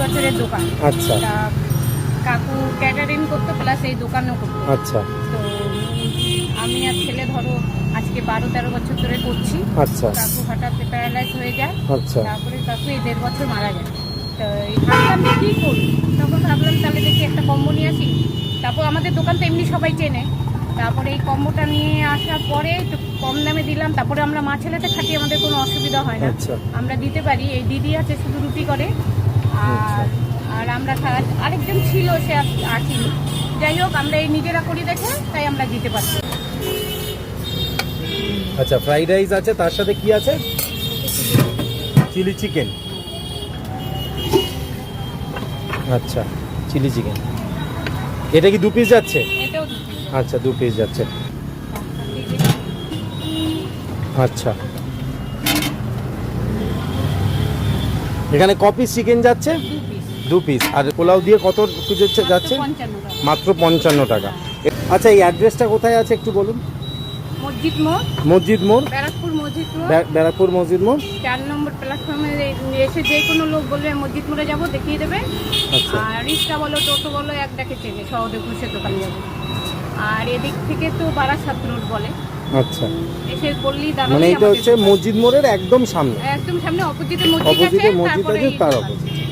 বছরের দোকান। আচ্ছা। কাকু ক্যাটারিং করতো প্লাস এই দোকানও করতো। আচ্ছা। তো আমি আর ছেলে ধরো আজকে বারো তেরো বছর ধরে করছি। আচ্ছা। কাকু হঠাৎ প্যারালাইজ হয়ে যায়। আচ্ছা। তারপরে কাকু এই দেড় বছর মারা যায় তো ভাবলাম যে কী করি? তখন ভাবলাম তাহলে দেখি একটা কম্বো নিয়ে আসি। তারপর আমাদের দোকান তো এমনি সবাই চেনে। তারপরে এই কম্বোটা নিয়ে আসার পরে একটু কম দামে দিলাম। তারপরে আমরা মা ছেলেতে খাটি আমাদের কোনো অসুবিধা হয় না। আচ্ছা। আমরা দিতে পারি। এই দিদি আছে শুধু রুটি করে। আর আর আমরা আরেকজন ছিল সে আস- আসেনি। যাই হোক আমরা এই নিজেরা করি দেখে তাই আমরা দিতে পারছি। আচ্ছা ফ্রাইড রাইস আছে তার সাথে কি আছে? Chilli chicken. আচ্ছা চিলি চিকেন। এটা কি দু পিস যাচ্ছে? এটাও আচ্ছা দু পিস যাচ্ছে। আচ্ছা। এখানে ক পিস চিকেন যাচ্ছে? দু পিস আর পোলাও দিয়ে কত কিছু হচ্ছে- যাচ্ছে? মাত্র পঞ্চান্ন টাকা। আচ্ছা এই অ্যাড্রেসটা কোথায় আছে একটু বলুন? মসজিদ মোড়। মসজিদ মোড়? ব্যারাকপুর মসজিদ মোড়। ব্যারাকপুর মসজিদ মোড়? চার নম্বর প্ল্যাটফর্মে এসে যে কোনো লোক বলবে মসজিদ মোড়ে যাব দেখিয়ে দেবে। আচ্ছা। আর রিক্সা বলো টোটো বলো এক ডাকে চেনে ঘুষে দোকানে যাবে। আর এদিক থেকে তো বারাসাত রোড বলে। আচ্ছা। এসে বললি মানে এটা হচ্ছে মসজিদ মোড়ের একদম সামনে। একদম সামনে অপোজিটে মসজিদ আছে অপোজিটে মসজিদ আছে তার। অপোজিট।